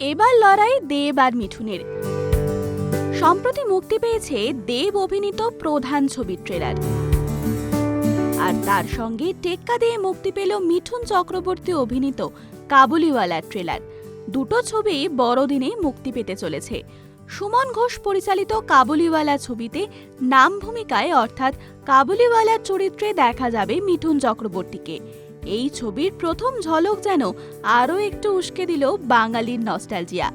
এবার লড়াই দেব আর মিঠুনের। সম্প্রতি মুক্তি পেয়েছে দেব অভিনীত প্রধান ছবির ট্রেলার আর তার সঙ্গে টেক্কা দিয়ে মুক্তি পেল মিঠুন চক্রবর্তী অভিনীত কাবুলিওয়ালার ট্রেলার দুটো ছবি বড়দিনে মুক্তি পেতে চলেছে। সুমন ঘোষ পরিচালিত কাবুলিওয়ালা ছবিতে নাম ভূমিকায় অর্থাৎ কাবুলিওয়ালার চরিত্রে দেখা যাবে মিঠুন চক্রবর্তীকে। এই ছবির প্রথম ঝলক যেন আরও একটু উস্কে দিল বাঙালির নস্টালজিয়া।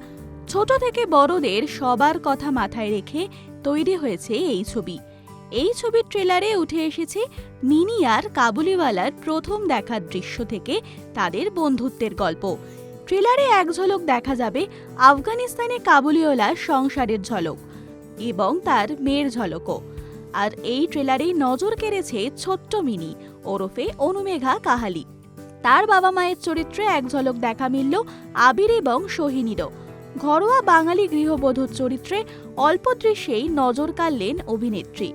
ছোট থেকে বড়দের সবার কথা মাথায় রেখে তৈরি হয়েছে এই ছবি। এই ছবির ট্রেলারে উঠে এসেছে মিনি আর কাবুলিওয়ালার প্রথম দেখার দৃশ্য থেকে তাদের বন্ধুত্বের গল্প। ট্রেলারে এক ঝলক দেখা যাবে আফগানিস্তানে কাবুলিওয়ালার সংসারের ঝলক এবং তার মেয়ের ঝলকও। আর এই ট্রেলারেই নজর কেড়েছে ছোট্ট মিনি, ওরফে অনুমেঘা কাহালি। তার বাবা মায়ের চরিত্রে এক ঝলক দেখা মিলল আবির এবং সোহিনীরও। ঘরোয়া বাঙালি গৃহবধূর চরিত্রে অল্প দৃশ্যেই নজর কাড়লেন অভিনেত্রী।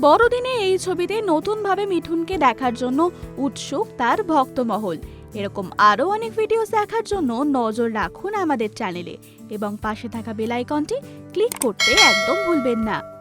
বড়দিনে এই ছবিতে নতুনভাবে মিঠুনকে দেখার জন্য উৎসুক তার ভক্তমহল। এরকম আরও অনেক ভিডিওস দেখার জন্য নজর রাখুন আমাদের চ্যানেলে এবং পাশে থাকা বেলাইকনটি ক্লিক করতে একদম ভুলবেন না।